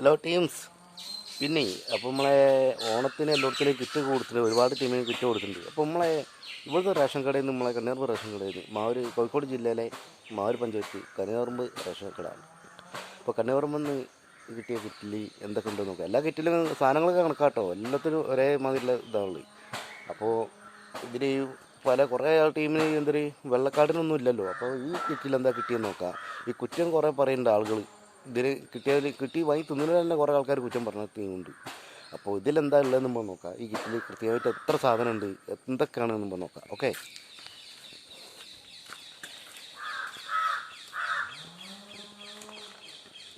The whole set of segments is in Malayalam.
ഹലോ ടീംസ് പിന്നെ അപ്പോൾ നമ്മളെ ഓണത്തിന് എല്ലാവർക്കും കിറ്റ് കൊടുത്തിട്ടുണ്ട്. ഒരുപാട് ടീമിന് കിറ്റ് കൊടുത്തിട്ടുണ്ട്. അപ്പോൾ നമ്മളെ ഇവിടുത്തെ റേഷൻ കടയിൽ നിന്ന് നമ്മളെ കണ്ണീർമ്പ് റേഷൻ കടയിൽ നിന്ന് മാവൂർ കോഴിക്കോട് ജില്ലയിലെ മാവൂർ പഞ്ചായത്ത് കണിയാറുമ്പ് റേഷൻ കട അപ്പോൾ കണിയാറുമ്പെന്ന് കിട്ടിയ കിറ്റിൽ എന്തൊക്കെ ഉണ്ടെന്ന് നോക്കാം. എല്ലാ കിറ്റിലും സാധനങ്ങളൊക്കെ കണക്കാട്ടോ. എല്ലാത്തിനും ഒരേ മാതിരിയുള്ള ഇതാണുള്ളത്. അപ്പോൾ ഇതിന് പല കുറേ ടീമിന് എന്തൊരു വെള്ളക്കാടിനൊന്നും ഇല്ലല്ലോ. അപ്പോൾ ഈ കിറ്റിൽ എന്താ കിട്ടിയെന്ന് നോക്കാം. ഈ കുറ്റം കുറേ പറയുന്നുണ്ട് ആളുകൾ ഇതിന് കിട്ടിയതിൽ കിട്ടി വാങ്ങി തിന്നുന്നതിൽ തന്നെ കുറേ ആൾക്കാർ കുറ്റം പറഞ്ഞ ടീമുണ്ട് അപ്പോൾ ഇതിലെന്താ ഉള്ളതെന്ന് നമ്മൾ നോക്കാം. ഈ കിറ്റിൽ കൃത്യമായിട്ട് എത്ര സാധനം ഉണ്ട് എന്തൊക്കെയാണെന്ന് നമ്മൾ നോക്കാം. ഓക്കെ?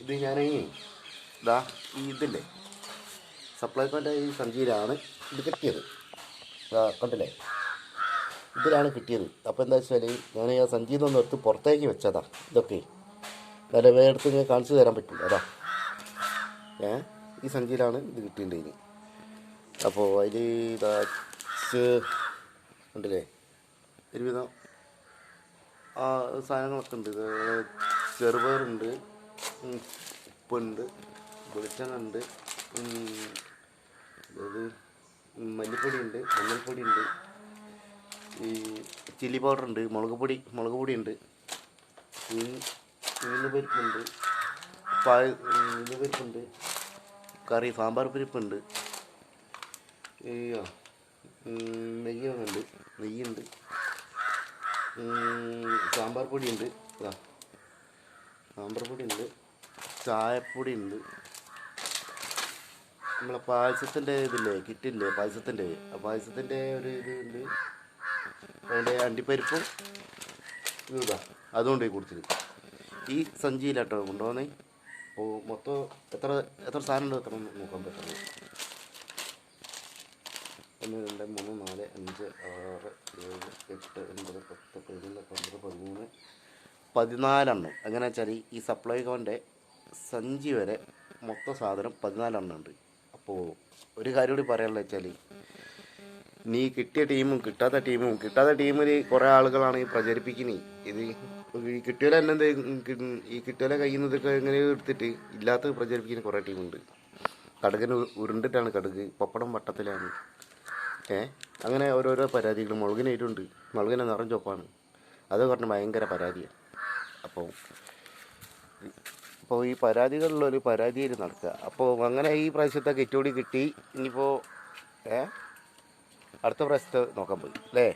ഇത് ഞാൻ ഇതാ ഈ ഇതില്ലേ? സപ്ലൈക്കോന്റെ ഈ സഞ്ചിയിലാണ് ഇത് കിട്ടിയത്. കണ്ടില്ലേ? ഇതിലാണ് കിട്ടിയത്. അപ്പോൾ എന്താ വെച്ചാൽ ഞാൻ ആ സഞ്ചിയിൽ നിന്ന് എടുത്ത് പുറത്തേക്ക് വെച്ചതാണ് ഇതൊക്കെ. വില എടുത്ത് ഇങ്ങനെ കാണിച്ചു തരാൻ പറ്റില്ല അതാ ഏ? ഈ സഞ്ചിയിലാണ് ഇത് ഇനി അപ്പോൾ അതിൽ ഇതാച്ച് ഉണ്ടല്ലേ? ഒരുവിധം ആ സാധനങ്ങളൊക്കെ ഉണ്ട്. ഇത് ചെറുപയറുണ്ട് ഉപ്പുണ്ട് വെളിച്ചെണ്ണ ഉണ്ട് അതായത് മല്ലിപ്പൊടി ഉണ്ട് മഞ്ഞൾപ്പൊടി ഉണ്ട് ഈ ചില്ലി പൗഡർ ഉണ്ട് മുളക് പൊടി മുളക് പൊടി ഉണ്ട്. ഉഴുന്ന് പരിപ്പുണ്ട് പായ ഉഴുന്ന് പരിപ്പുണ്ട് കറി സാമ്പാർ പരിപ്പുണ്ട്. അയ്യോ നെയ്യ് ഉണ്ട്. നെയ്യുണ്ട് സാമ്പാർ പൊടിയുണ്ട് ഇതാ സാമ്പാർ പൊടിയുണ്ട് ചായപ്പൊടി ഉണ്ട്. നമ്മളെ പായസത്തിന്റെ ഇതില്ലേ കിറ്റില്ലേ പായസത്തിന്റെ? പായസത്തിന്റെ ഒരു ഇത് ഉണ്ട്. അതിന്റെ അണ്ടിപ്പരിപ്പും ഇതാ അതുകൊണ്ട് കൊടുത്തത് ഈ സഞ്ചിയിലാട്ടോ കൊണ്ടുപോകുന്നേ. അപ്പോൾ മൊത്തം എത്ര എത്ര സാധനം ഉണ്ട് എത്ര നോക്കാൻ പറ്റുള്ളൂ. ഒന്ന് രണ്ട് മൂന്ന് നാല് അഞ്ച് ആറ് ഏഴ് എട്ട് ഒൻപത് പത്ത് പതിനൊന്ന് പന്ത്രണ്ട് പതിമൂന്ന് പതിനാലെണ്ണം. എങ്ങനെ വെച്ചാൽ ഈ സപ്ലൈകോന്റെ സഞ്ചി വരെ മൊത്തം സാധനം പതിനാലെണ്ണം ഉണ്ട്. അപ്പോൾ ഒരു കാര്യം കൂടി പറയാനുള്ളത് വെച്ചാൽ നീ കിട്ടിയ ടീമും കിട്ടാത്ത ടീമും കിട്ടാത്ത ടീമിൽ കുറേ ആളുകളാണ് ഈ പ്രചരിപ്പിക്കുന്നത് ഇത് കിട്ടിയാലെ എന്ത് ഈ കിട്ടിയാലെ ഇതൊക്കെ ഇങ്ങനെ എടുത്തിട്ട് ഇല്ലാത്ത പ്രചരിപ്പിക്കുന്ന കുറേ ടീമുണ്ട് കടുകിന് ഉരുണ്ടിട്ടാണ് കടുക് പപ്പടം വട്ടത്തിലാണ്. ഏ? അങ്ങനെ ഓരോരോ പരാതികൾ മുളകിനായിട്ടുണ്ട് മുളകിനെ നിറം ചൊപ്പാണ് അത് പറഞ്ഞ് ഭയങ്കര പരാതിയാണ്. അപ്പോൾ അപ്പോൾ ഈ പരാതികളിലൊരു പരാതിയിൽ നടക്കുക. അപ്പോൾ അങ്ങനെ ഈ പ്രാവശ്യത്തെ കെറ്റോടി കിട്ടി. ഇനിയിപ്പോൾ ഏ? അടുത്ത പ്രാവശ്യത്തെ നോക്കാൻ പോയി. അല്ലേ?